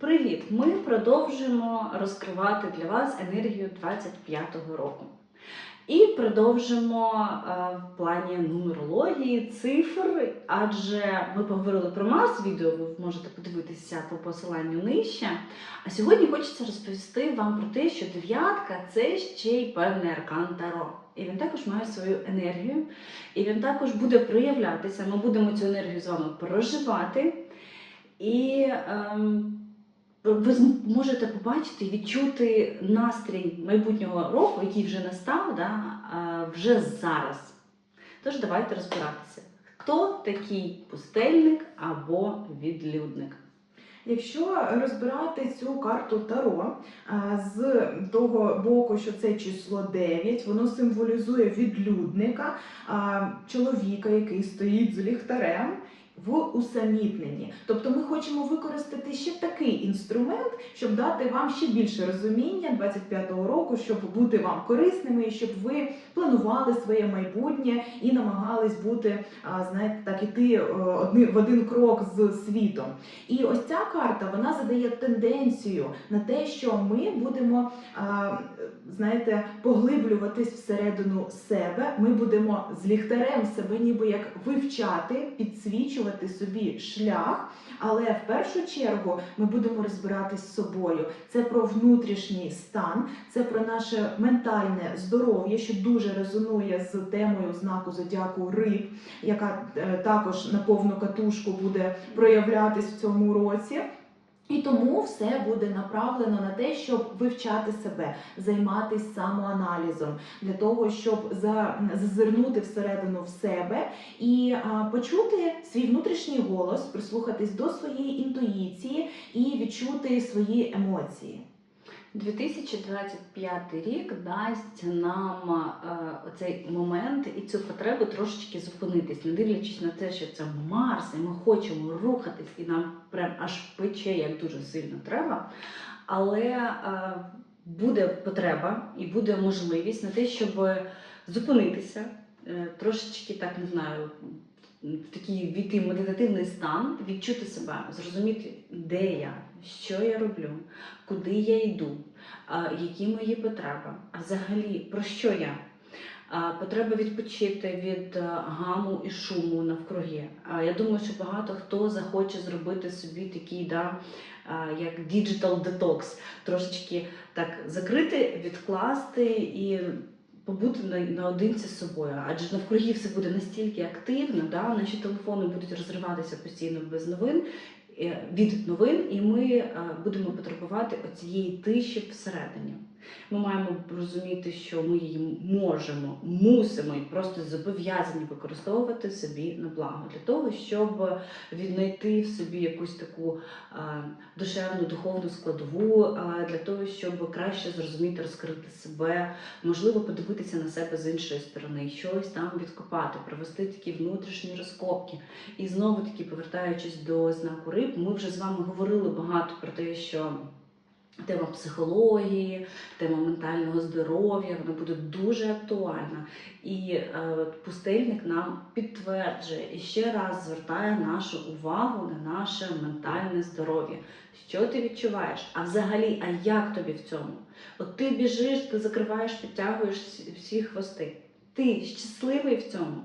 Привіт! Ми продовжуємо розкривати для вас енергію 25-го року. І продовжимо е, в плані нумерології, цифр, адже ми поговорили про Марс, відео ви можете подивитися по посиланню нижче. А сьогодні хочеться розповісти вам про те, що дев'ятка це ще й певний аркан Таро. І він також має свою енергію, і він також буде проявлятися. Ми будемо цю енергію з вами проживати. І ем, ви зможете побачити і відчути настрій майбутнього року, який вже настав, да, вже зараз. Тож давайте розбиратися, хто такий пустельник або відлюдник. Якщо розбирати цю карту Таро з того боку, що це число 9, воно символізує відлюдника, чоловіка, який стоїть з ліхтарем. В усамітненні, тобто ми хочемо використати ще такий інструмент, щоб дати вам ще більше розуміння 25-го року, щоб бути вам корисними, щоб ви планували своє майбутнє і намагались бути, знаєте, так іти е, в один крок з світом. І ось ця карта вона задає тенденцію на те, що ми будемо, знаєте, поглиблюватись всередину себе. Ми будемо з ліхтарем себе ніби як вивчати, підсвічувати собі шлях. Але в першу чергу ми будемо розбиратись з собою. Це про внутрішній стан, це про наше ментальне здоров'я, що дуже резонує з темою знаку зодіаку риб, яка е, також на повну катушку буде проявлятись в цьому році. І тому все буде направлено на те, щоб вивчати себе, займатися самоаналізом для того, щоб за, зазирнути всередину в себе і почути свій внутрішній голос, прислухатись до своєї інтуїції і відчути свої емоції. 2025 рік дасть нам е, оцей момент і цю потребу трошечки зупинитись, не дивлячись на те, що це Марс, і ми хочемо рухатись, і нам прям аж пече, як дуже сильно треба. Але е, буде потреба і буде можливість на те, щоб зупинитися, е, трошечки так не знаю. В такий війти медитативний стан, відчути себе, зрозуміти, де я, що я роблю, куди я йду, які мої потреби, а взагалі про що я. Потреба відпочити від е, гаму і шуму навкруги. Я думаю, що багато хто захоче зробити собі такий, да, як digital detox, трошечки так закрити, відкласти і побути наодинці з собою. Адже навкруги все буде настільки активно, да, наші телефони будуть розриватися постійно без новин. Е, Від новин, і ми е, будемо потребувати оцієї тиші всередині. Ми маємо розуміти, що ми її можемо, мусимо і просто зобов'язані використовувати собі на благо для того, щоб віднайти в собі якусь таку душевну, духовну складову, для того, щоб краще зрозуміти, розкрити себе, можливо, подивитися на себе з іншої сторони, щось там відкопати, провести такі внутрішні розкопки. І знову таки, повертаючись до знаку риб, ми вже з вами говорили багато про те, що. Тема психології, тема ментального здоров'я, вона буде дуже актуальна. І е, пустельник нам підтверджує і ще раз звертає нашу увагу на наше ментальне здоров'я. Що ти відчуваєш? А взагалі, а як тобі в цьому? От ти біжиш, ти закриваєш, підтягуєш всі- хвости. Ти щасливий в цьому?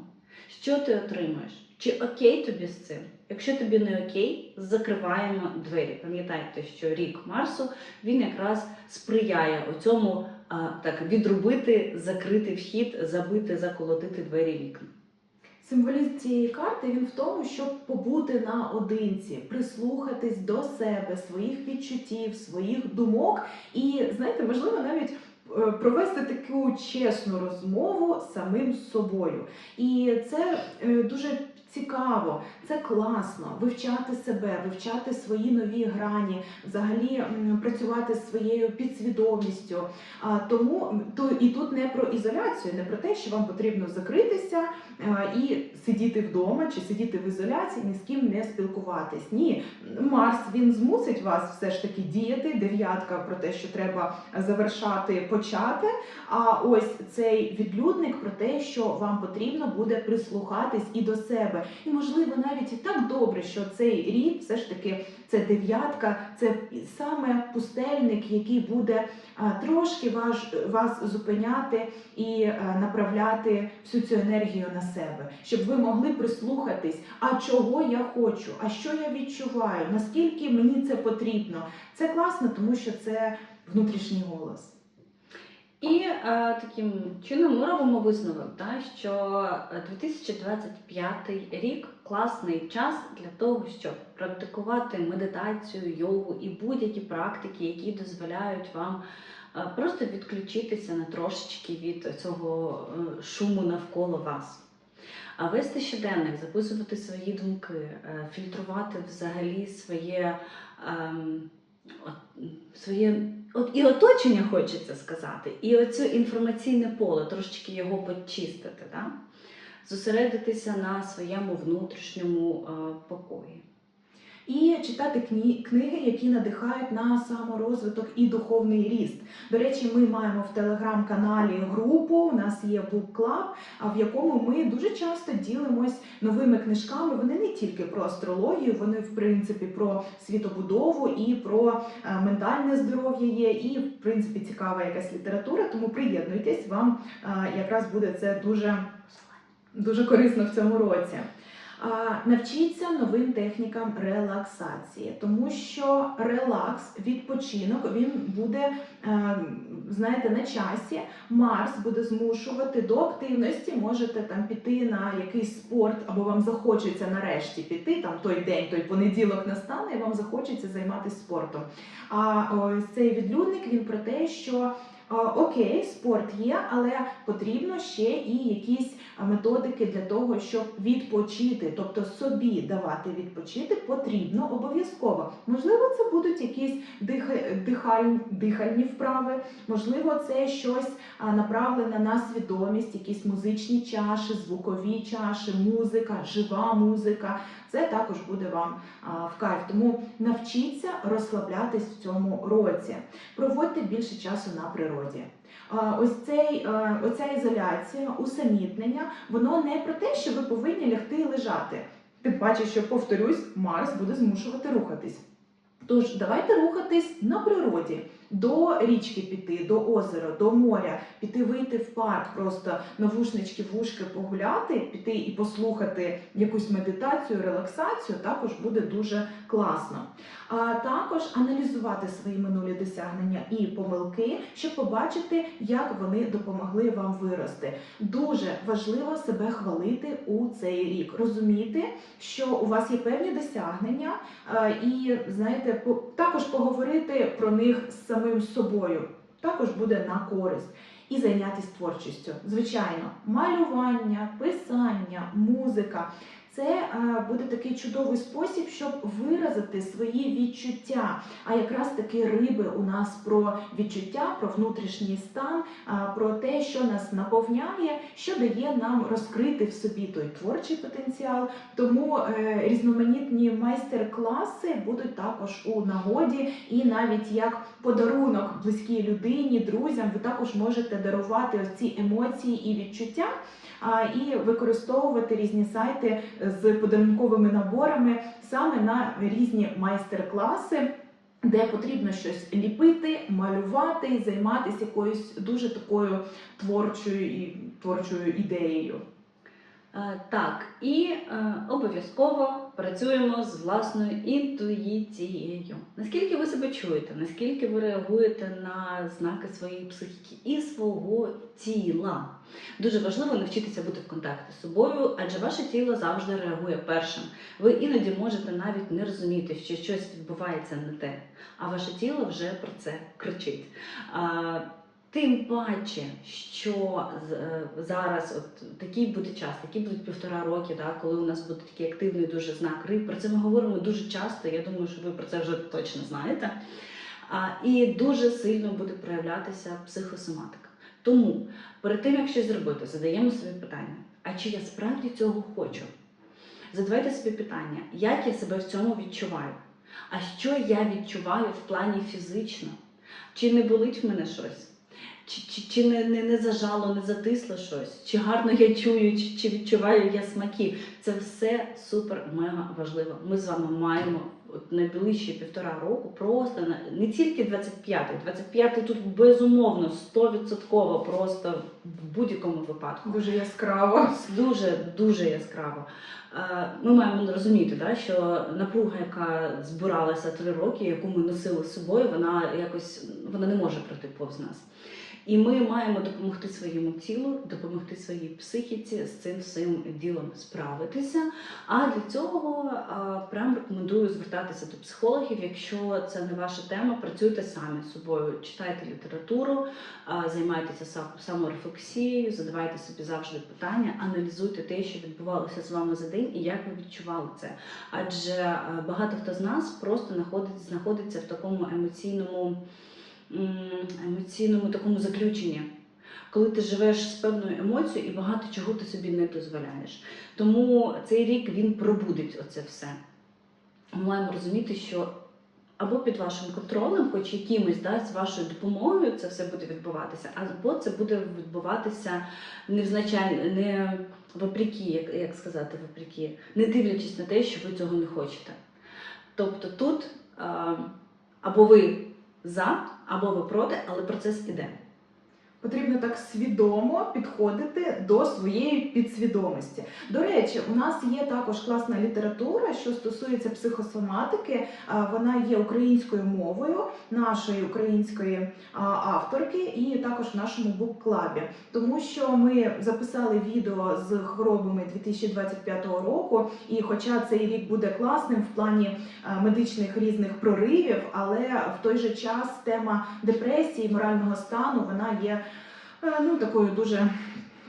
Що ти отримаєш? Чи окей тобі з цим? Якщо тобі не окей, закриваємо двері. Пам'ятайте, що рік Марсу він якраз сприяє цьому так відрубити, закрити вхід, забити, заколотити двері вікна. Символізм цієї карти він в тому, щоб побути наодинці, прислухатись до себе, своїх відчуттів, своїх думок, і знаєте, можливо, навіть е, провести таку чесну розмову самим собою. І це е, дуже цікаво, це класно вивчати себе, вивчати свої нові грані, взагалі працювати з своєю підсвідомістю. Тому то і тут не про ізоляцію, не про те, що вам потрібно закритися і сидіти вдома чи сидіти в ізоляції, ні з ким не спілкуватись. Ні, Марс він змусить вас все ж таки діяти. Дев'ятка про те, що треба завершати, почати. А ось цей відлюдник про те, що вам потрібно буде прислухатись і до себе. І можливо навіть і так добре, що цей рік все ж таки це дев'ятка, це саме пустельник, який буде трошки ваш, вас зупиняти і е, направляти всю цю енергію на себе, щоб ви могли прислухатись, а чого я хочу, а що я відчуваю, наскільки мені це потрібно. Це класно, тому що це внутрішній голос. І е, таким чином ми робимо висновок, та, що 2025 рік класний час для того, щоб практикувати медитацію, йогу і будь-які практики, які дозволяють вам е, просто відключитися на трошечки від цього е, шуму навколо вас. А вести щоденник, записувати свої думки, е, фільтрувати взагалі своє, ем, своє от і оточення хочеться сказати, і оце інформаційне поле, трошечки його почистити, да? Зосередитися на своєму внутрішньому покої. І читати книги, які надихають на саморозвиток і духовний ріст. До речі, ми маємо в телеграм-каналі групу. У нас є Book Club, в якому ми дуже часто ділимось новими книжками. Вони не тільки про астрологію, вони в принципі про світобудову і про е, ментальне здоров'я є, і в принципі цікава якась література. Тому приєднуйтесь, вам е, якраз буде це дуже, дуже корисно в цьому році. Навчіться новим технікам релаксації, тому що релакс, відпочинок, він буде, е, знаєте, на часі. Марс буде змушувати до активності. Можете там піти на якийсь спорт, або вам захочеться нарешті піти. Там той день, той понеділок настане, і вам захочеться займатися спортом. А ось цей відлюдник він про те, що Окей, спорт є, але потрібно ще і якісь методики для того, щоб відпочити, тобто собі давати відпочити потрібно обов'язково. Можливо, це будуть якісь диха- дихаль- дихальні вправи, можливо, це щось направлене на свідомість, якісь музичні чаші, звукові чаші, музика, жива музика. Це також буде вам в кайф. Тому навчіться розслаблятись в цьому році. Проводьте більше часу на природі. Ось цей, е, оця ізоляція, усамітнення, воно не про те, що ви повинні лягти і лежати. Тим паче, що повторюсь, Марс буде змушувати рухатись. Тож давайте рухатись на природі, до річки піти, до озера, до моря, піти вийти в парк, просто навушнички, вушки погуляти, піти і послухати якусь медитацію, релаксацію, також буде дуже класно. А також аналізувати свої минулі досягнення і помилки, щоб побачити, як вони допомогли вам вирости. Дуже важливо себе хвалити у цей рік, розуміти, що у вас є певні досягнення, і знаєте, також поговорити про них з самим собою. Також буде на користь. І зайнятися творчістю. Звичайно, малювання, писання, музика це е, буде такий чудовий спосіб, щоб виразити свої відчуття. А якраз таки риби у нас про відчуття, про внутрішній стан, про те, що нас наповняє, що дає нам розкрити в собі той творчий потенціал. Тому е, різноманітні майстер-класи будуть також у нагоді, і навіть як подарунок близькій людині, друзям, ви також можете дарувати ось ці емоції і відчуття. І використовувати різні сайти з подарунковими наборами саме на різні майстер-класи, де потрібно щось ліпити, малювати, займатися якоюсь дуже такою творчою і творчою ідеєю. Е, Так, і е, обов'язково працюємо з власною інтуїцією. Наскільки ви себе чуєте, наскільки ви реагуєте на знаки своєї психіки і свого тіла? Дуже важливо навчитися бути в контакті з собою, адже ваше тіло завжди реагує першим. Ви іноді можете навіть не розуміти, що щось відбувається не те, а ваше тіло вже про це кричить. Тим паче, що е, зараз от такий буде час, такі будуть півтора роки, да, коли у нас буде такий активний дуже знак риб. Про це ми говоримо дуже часто. Я думаю, що ви про це вже точно знаєте. А, і дуже сильно буде проявлятися психосоматика. Тому перед тим як щось зробити, задаємо собі питання: а чи я справді цього хочу? Задавайте собі питання, як я себе в цьому відчуваю? А що я відчуваю в плані фізично? Чи не болить в мене щось? Чи, чи, чи не, не, не зажало, не затисло щось? Чи гарно я чую, чи, чи відчуваю я смаки? Це все супер мега важливо. Ми з вами маємо от найближчі півтора року просто на не тільки 25-й, 25-й тут безумовно 100% просто в будь-якому випадку. Дуже яскраво. Дуже дуже яскраво. Е, Ми маємо розуміти, да, що напруга, яка збиралася три роки, яку ми носили з собою, вона якось вона не може пройти повз нас. І ми маємо допомогти своєму тілу, допомогти своїй психіці з цим всім ділом справитися. А для цього а, прям рекомендую звертатися до психологів. Якщо це не ваша тема, працюйте самі з собою, читайте літературу, а, займайтеся сам- саморефлексією, задавайте собі завжди питання, аналізуйте те, що відбувалося з вами за день, і як ви відчували це. Адже багато хто з нас просто знаходиться, в такому емоційному, емоційному такому заключенні. Коли ти живеш з певною емоцією і багато чого ти собі не дозволяєш. Тому цей рік він пробудить оце все. Ми маємо розуміти, що або під вашим контролем, хоч якимось да, з вашою допомогою це все буде відбуватися, або це буде відбуватися невзначай, не вопреки, як, як сказати, вопреки, не дивлячись на те, що ви цього не хочете. Тобто тут або ви за, або ви проти, але процес іде. Потрібно так свідомо підходити до своєї підсвідомості. До речі, у нас є також класна література, що стосується психосоматики. Вона є українською мовою нашої української авторки, і також в нашому букклабі. Тому що ми записали відео з хворобами 2025 року, і хоча цей рік буде класним в плані медичних різних проривів, але в той же час тема депресії, морального стану вона є ну такою дуже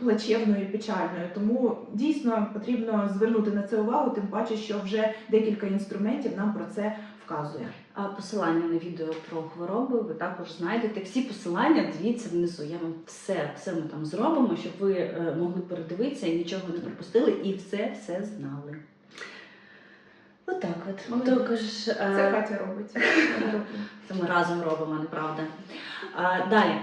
плачевною і печальною. Тому дійсно потрібно звернути на це увагу, тим паче, що вже декілька інструментів нам про це вказує. А посилання на відео про хвороби ви також знайдете. Всі посилання дивіться внизу. Я вам все, все ми там зробимо, щоб ви е, могли передивитися і нічого не пропустили, і все все знали. Отак от. Молодець. Також Це е, Катя робить. Робить. це ми разом робимо, неправда. А, далі.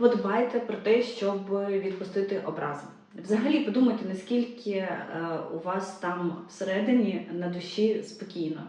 Подбайте про те, щоб відпустити образи. Взагалі подумайте, наскільки е, у вас там всередині на душі спокійно.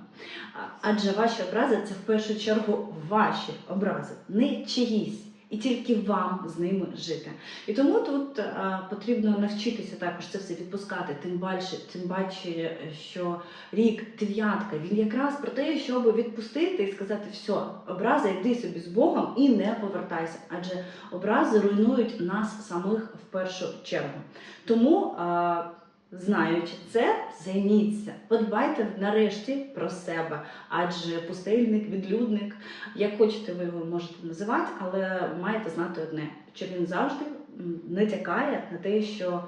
Адже ваші образи це в першу чергу ваші образи, не чиїсь. І тільки вам з ними жити. І тому тут е, потрібно навчитися також це все відпускати. Тим більше, тим паче, що рік дев'ятка він якраз про те, щоб відпустити і сказати, все, образи, йди собі з Богом і не повертайся. Адже образи руйнують нас самих в першу чергу. Тому, е, знаючи це, займіться, подбайте нарешті про себе, адже пустельник, відлюдник, як хочете, ви його можете називати, але маєте знати одне, що він завжди м, не тякає на те, що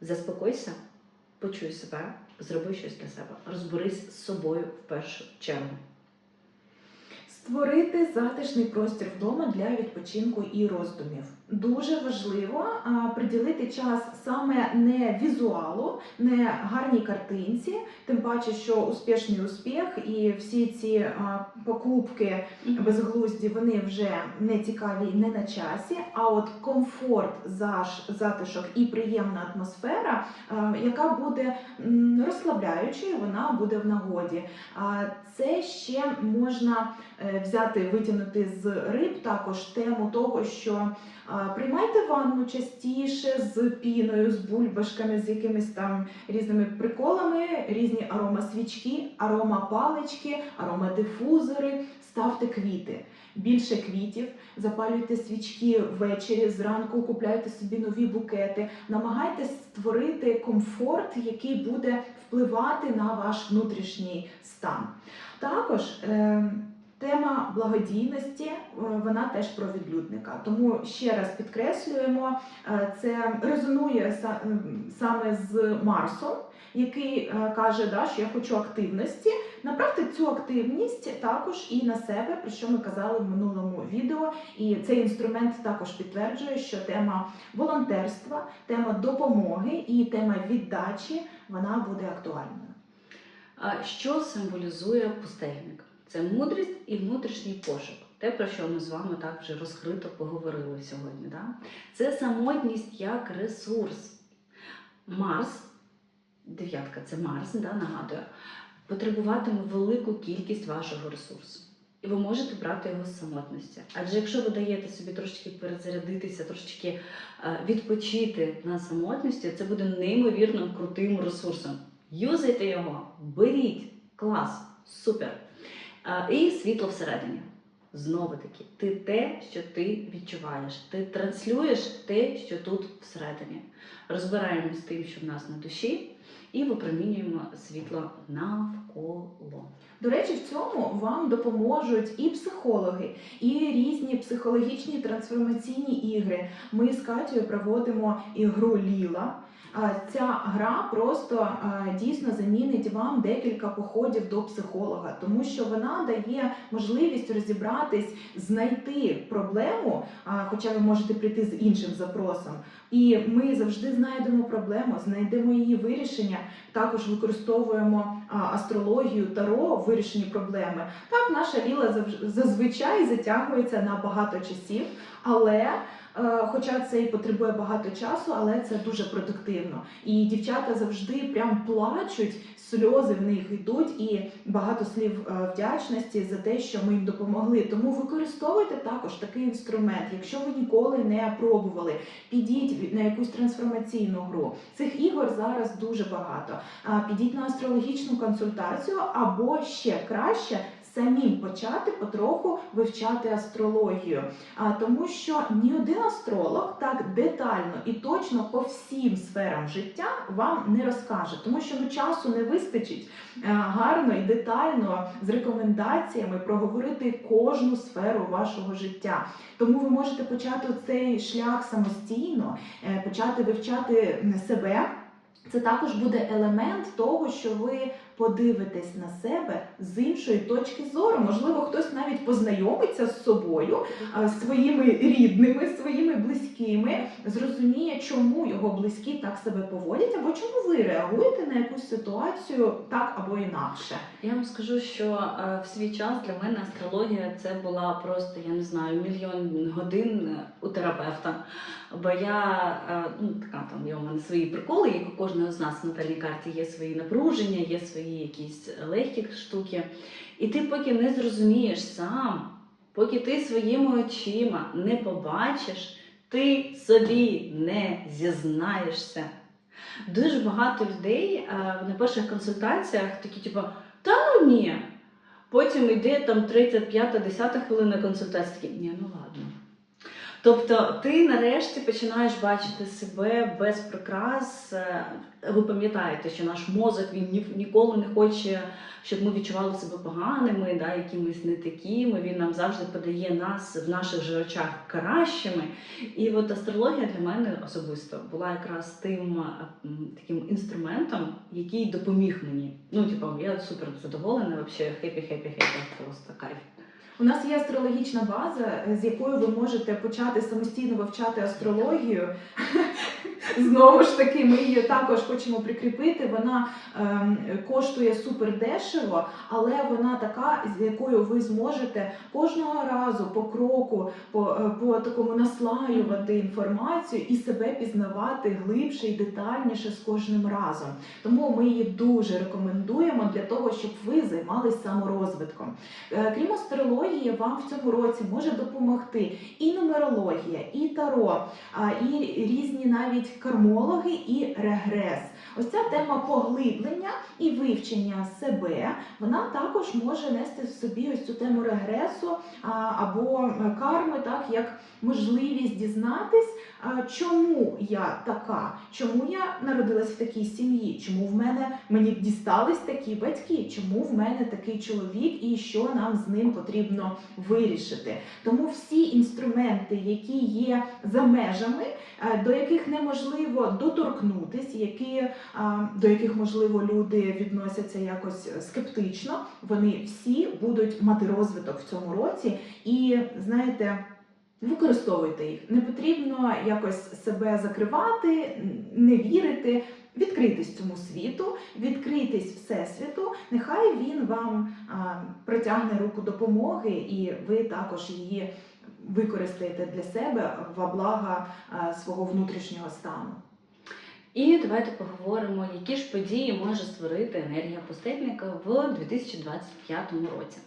заспокойся, почуй себе, зроби щось для себе, розберись з собою в першу чергу. Створити затишний простір вдома для відпочинку і роздумів. Дуже важливо а, приділити час саме не візуалу, не гарній картинці, тим паче, що успішний успіх і всі ці а, покупки безглузді вони вже не цікаві не на часі. А от комфорт, заш, затишок і приємна атмосфера, а, яка буде розслабляючою, вона буде в нагоді. А це ще можна е, взяти, витягнути з риб також тему того, що приймайте ванну частіше з піною, з бульбашками, з якимись там різними приколами, різні аромасвічки, аромапалички, аромадифузори, ставте квіти. Більше квітів, запалюйте свічки ввечері, зранку купляйте собі нові букети. Намагайтесь створити комфорт, який буде впливати на ваш внутрішній стан. Також е, тема благодійності е, вона теж про відлюдника. Тому ще раз підкреслюємо, е, це резонує саме з Марсом, який е, каже, да, що я хочу активності. Направте цю активність також і на себе, про що ми казали в минулому відео. І цей інструмент також підтверджує, що тема волонтерства, тема допомоги і тема віддачі вона буде актуальною. Що символізує пустельник? Це мудрість і внутрішній пошук. Те, про що ми з вами так вже розкрито поговорили сьогодні. Да? Це самотність як ресурс. Марс дев'ятка це Марс, да, нагадую, потребуватиме велику кількість вашого ресурсу. І ви можете брати його з самотності. Адже якщо ви даєте собі трошечки перезарядитися, трошечки е, відпочити на самотності, це буде неймовірно крутим ресурсом. Юзайте його, беріть, клас, супер. І світло всередині. Знову таки, ти те, що ти відчуваєш. Ти транслюєш те, що тут всередині. Розбираємо з тим, що в нас на душі, і випромінюємо світло навколо. До речі, в цьому вам допоможуть і психологи, і різні психологічні трансформаційні ігри. Ми з Катєю проводимо ігру Ліла. Ця гра просто дійсно замінить вам декілька походів до психолога, тому що вона дає можливість розібратись, знайти проблему, хоча ви можете прийти з іншим запросом. І ми завжди знайдемо проблему, знайдемо її вирішення. Також використовуємо астрологію таро в вирішенні проблеми. Так, наша ліла зазвичай затягується на багато часів, але Хоча це і потребує багато часу, але це дуже продуктивно. І дівчата завжди прям плачуть, сльози в них йдуть, і багато слів е, вдячності за те, що ми їм допомогли. Тому використовуйте також такий інструмент. Якщо ви ніколи не пробували, підіть на якусь трансформаційну гру. Цих ігор зараз дуже багато. Підіть на астрологічну консультацію, або ще краще. Самим почати потроху вивчати астрологію, тому, що ні один астролог так детально і точно по всім сферам життя вам не розкаже, тому що ну часу не вистачить е, гарно і детально з рекомендаціями проговорити кожну сферу вашого життя. Тому ви можете почати цей шлях самостійно, е, почати вивчати себе. Це також буде елемент того, що ви подивитесь на себе з іншої точки зору. Можливо, хтось навіть познайомиться з собою, своїми рідними, своїми близькими, зрозуміє, чому його близькі так себе поводять, або чому ви реагуєте на якусь ситуацію так або інакше. Я вам скажу, що е, в свій час для мене астрологія це була просто, я не знаю, мільйон годин е, у терапевта. Бо я е, ну така там є у мене свої приколи, як у кожного з нас на натальній карті є свої напруження, є свої якісь легкі штуки. І ти поки не зрозумієш сам, поки ти своїми очима не побачиш, ти собі не зізнаєшся. Дуже багато людей е, на перших консультаціях такі, типу, та ну ні. Потім йде там 35 10 хвилина консультації, такі, ні, ну ладно. Тобто ти нарешті починаєш бачити себе без прикрас. Е, Ви пам'ятаєте, що наш мозок він ні, ніколи не хоче, щоб ми відчували себе поганими, да, якимись не такими. Він нам завжди подає нас в наших же очах кращими. І от астрологія для мене особисто була якраз тим е, таким інструментом, який допоміг мені. Ну, типу, я супер задоволена, взагалі хепі, просто кайф. У нас є астрологічна база, з якою ви можете почати самостійно вивчати астрологію. Знову ж таки, ми її також хочемо прикріпити. Вона ем, коштує супер дешево, але вона така, з якою ви зможете кожного разу по кроку, по, е, по такому наслаювати інформацію і себе пізнавати глибше і детальніше з кожним разом. Тому ми її дуже рекомендуємо для того, щоб ви займалися саморозвитком. Е, Крім астрології, вам в цьому році може допомогти і нумерологія, і таро, і різні навіть кармологи і регрес. Ось ця тема поглиблення і вивчення себе, вона також може нести в собі ось цю тему регресу або е, карми, так як можливість дізнатись, чому я така, чому я народилась в такій сім'ї, чому в мене мені дістались такі батьки, чому в мене такий чоловік і що нам з ним потрібно вирішити. Тому всі інструменти, які є за межами, е, до яких неможливо доторкнутись, які, до яких можливо люди відносяться якось скептично, вони всі будуть мати розвиток в цьому році. І знаєте. Використовуйте їх. Не потрібно якось себе закривати, не вірити, відкритись цьому світу, відкритись всесвіту. Нехай він вам протягне руку допомоги, і ви також її використаєте для себе во благо свого внутрішнього стану. І давайте поговоримо, які ж події може створити енергія пустельника в 2025 році.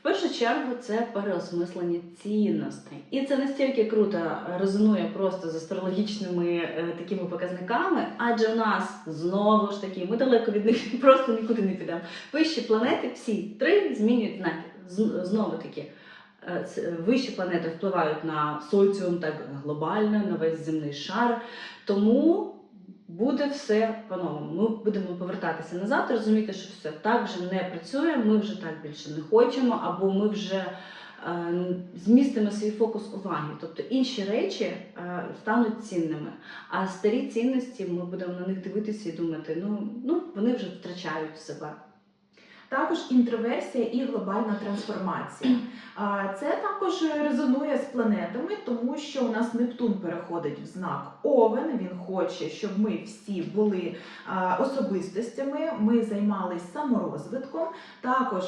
В першу чергу це переосмислення цінностей. І це настільки круто резонує просто з астрологічними е, такими показниками, адже у нас знову ж таки, ми далеко від них просто нікуди не підемо. Вищі планети всі три змінюють знаки. Знову таки, е, вищі планети впливають на соціум так глобально, на весь земний шар. Тому буде все по-новому. Ми будемо повертатися назад, розуміти, що все так вже не працює, ми вже так більше не хочемо, або ми вже е, змістимо свій фокус уваги. Тобто інші речі е, стануть цінними. А старі цінності ми будемо на них дивитися і думати, ну, ну вони вже втрачають себе. Також інтроверсія і глобальна трансформація. Це також резонує з планетами, тому що у нас Нептун переходить в знак Овен. Він хоче, щоб ми всі були особистостями. Ми займалися саморозвитком. Також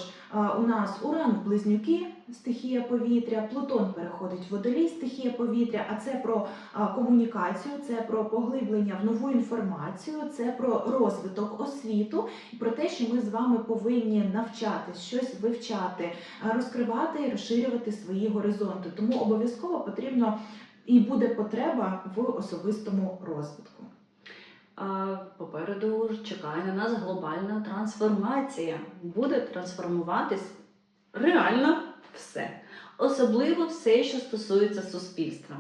у нас Уран в близнюки, стихія повітря, Плутон переходить в водолій, стихія повітря. А це про комунікацію, це про поглиблення в нову інформацію, це про розвиток освіту і про те, що ми з вами повинні навчатись, щось вивчати, розкривати і розширювати свої горизонти. Тому обов'язково потрібно і буде потреба в особистому розвитку. Попереду чекає на нас глобальна трансформація. Буде трансформуватись реально все. Особливо все, що стосується суспільства.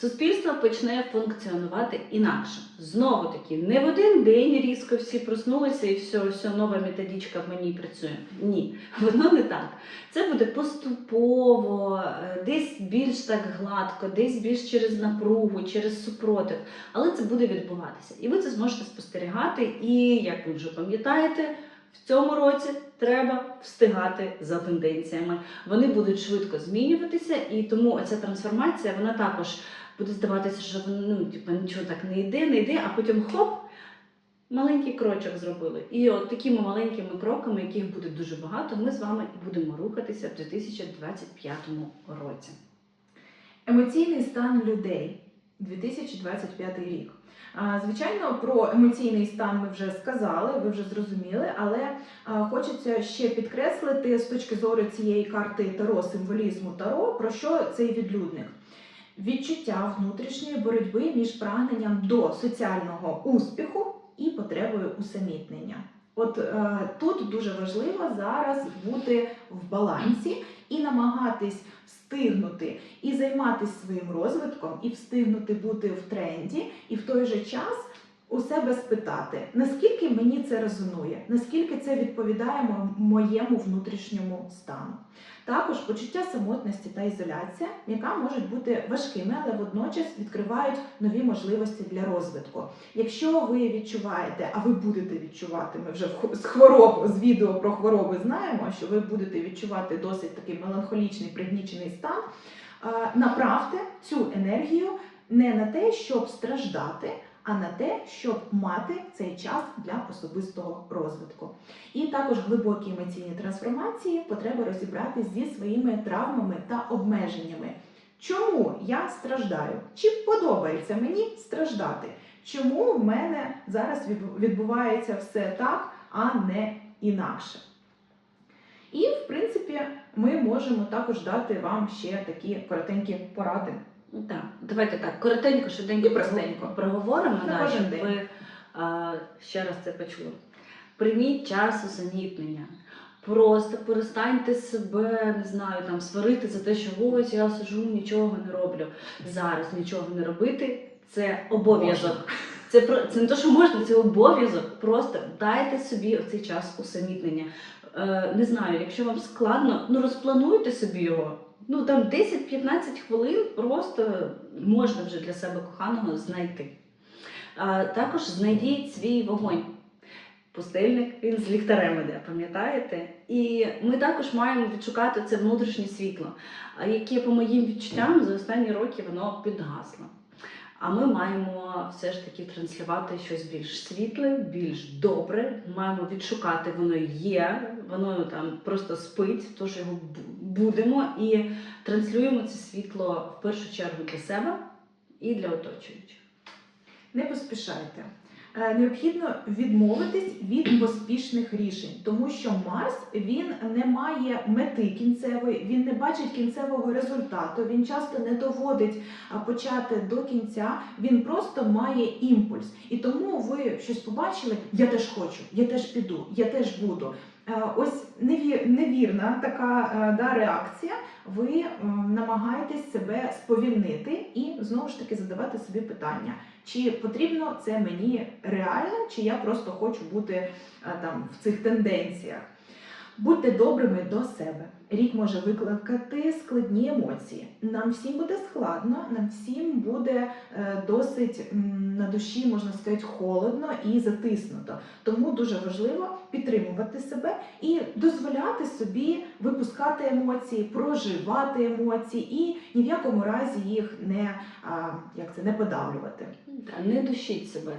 Суспільство почне функціонувати інакше. Знову таки, не в один день різко всі проснулися і все, все нова методичка в мені працює. Ні, воно не так. Це буде поступово, е, десь більш так гладко, десь більш через напругу, через супротив. Але це буде відбуватися. І ви це зможете спостерігати. І як ви вже пам'ятаєте, в цьому році треба встигати за тенденціями. Вони будуть швидко змінюватися, і тому ця трансформація вона також буде здаватися, що ну, типу, нічого так не йде, не йде, а потім хоп. Маленький крочок зробили. І от такими маленькими кроками, яких буде дуже багато, ми з вами і будемо рухатися в 2025 році. Емоційний стан людей 2025 рік. Звичайно, про емоційний стан ми вже сказали, ви вже зрозуміли, але хочеться ще підкреслити з точки зору цієї карти Таро, символізму Таро, про що цей відлюдник. Відчуття внутрішньої боротьби між прагненням до соціального успіху і потребою усамітнення. От е, тут дуже важливо зараз бути в балансі і намагатись встигнути і займатися своїм розвитком, і встигнути бути в тренді, і в той же час у себе спитати, наскільки мені це резонує, наскільки це відповідає моєму внутрішньому стану. Також почуття самотності та ізоляція, яка можуть бути важкими, але водночас відкривають нові можливості для розвитку. Якщо ви відчуваєте, а ви будете відчувати, ми вже з хвороб з відео про хвороби знаємо, що ви будете відчувати досить такий меланхолічний пригнічений стан. Направте цю енергію не на те, щоб страждати, а на те, щоб мати цей час для особистого розвитку. І також глибокі емоційні трансформації, потреба розібратися зі своїми травмами та обмеженнями. Чому я страждаю? Чи подобається мені страждати? Чому в мене зараз відбувається все так, а не інакше? І, в принципі, ми можемо також дати вам ще такі коротенькі поради. Ну, Так, давайте так, коротенько, швиденько, І простенько. проговоримо, На да, кожен щоб день. ви а, ще раз це почули. Прийміть час усамітнення. Просто перестаньте себе, не знаю, там сварити за те, що ось я сижу, нічого не роблю. Зараз нічого не робити це обов'язок. Це про це не те, що можна, це обов'язок. Просто дайте собі оцей час усамітнення. Е, не знаю, якщо вам складно, ну розплануйте собі його. Ну там 10-15 хвилин просто можна вже для себе коханого знайти. А, також знайдіть свій вогонь. Пустельник, він з ліхтарем іде, пам'ятаєте? І ми також маємо відшукати це внутрішнє світло, яке, по моїм відчуттям, за останні роки воно підгасло. А ми маємо все ж таки транслювати щось більш світле, більш добре. Маємо відшукати, воно є, воно там просто спить, тож його будемо і транслюємо це світло в першу чергу для себе і для оточуючих. Не поспішайте. е, необхідно відмовитись від поспішних рішень, тому що Марс він не має мети кінцевої, він не бачить кінцевого результату. Він часто не доводить почати до кінця. Він просто має імпульс. І тому ви щось побачили. Я теж хочу, я теж піду, я теж буду. Е, Ось невірна така е, да, реакція. Ви намагаєтесь себе сповільнити і знову ж таки задавати собі питання, чи потрібно це мені реально, чи я просто хочу бути е, там в цих тенденціях. Будьте добрими до себе. Рік може викликати складні емоції. Нам всім буде складно, нам всім буде е, досить на душі, можна сказати, холодно і затиснуто. Тому дуже важливо підтримувати себе і дозволяти собі випускати емоції, проживати емоції і ні в якому разі їх не, як це, не подавлювати. Та не душіть себе.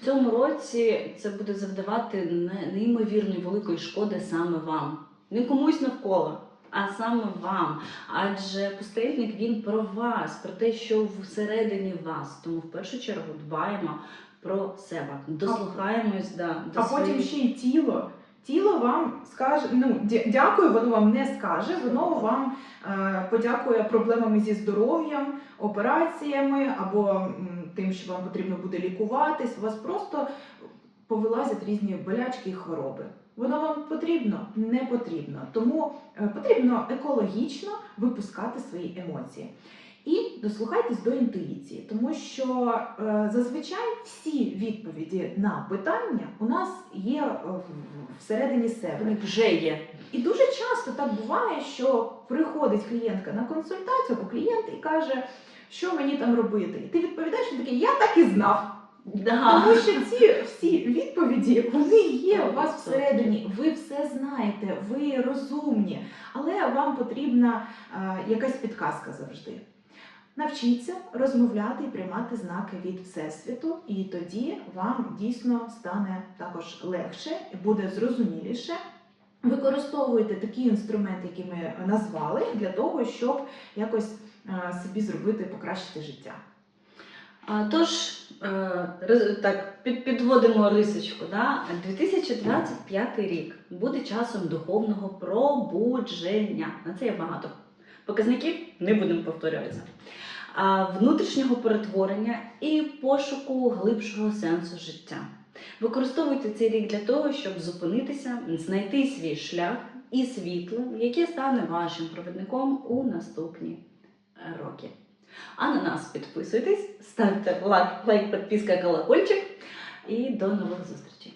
В цьому році це буде завдавати не- неймовірної великої шкоди саме вам. Не комусь навколо, а саме вам. Адже посередник він про вас, про те, що всередині вас. Тому в першу чергу дбаємо про себе, дослухаємось да, до А потім ще й тіло. Тіло вам скаже, ну дякую, воно вам не скаже, воно вам е, подякує проблемами зі здоров'ям, операціями або м, тим, що вам потрібно буде лікуватись. У вас просто повилазять різні болячки і хвороби. Воно вам потрібно? Не потрібно. Тому е, потрібно екологічно випускати свої емоції. І дослухайтесь до інтуїції, тому що е, зазвичай всі відповіді на питання у нас є е, в- всередині себе. Вони вже є. І дуже часто так буває, що приходить клієнтка на консультацію або клієнт і каже, що мені там робити. І ти відповідаєш і такий, я так і знав. Да. Тому що ці всі відповіді вони є у вас всередині. Ви все знаєте, ви розумні, але вам потрібна е, якась підказка завжди. Навчіться розмовляти і приймати знаки від Всесвіту, і тоді вам дійсно стане також легше і буде зрозуміліше. Використовуйте такі інструменти, які ми назвали, для того, щоб якось е, собі зробити покращити життя. Тож, так, під, підводимо рисочку. Да? 2025 рік буде часом духовного пробудження. На це є багато показників, не будемо повторюватися. Внутрішнього перетворення і пошуку глибшого сенсу життя. Використовуйте цей рік для того, щоб зупинитися, знайти свій шлях і світло, яке стане вашим провідником у наступні е, роки. А на нас підписуйтесь, ставте лайк, лайк, підписка, колокольчик і до нових зустрічей.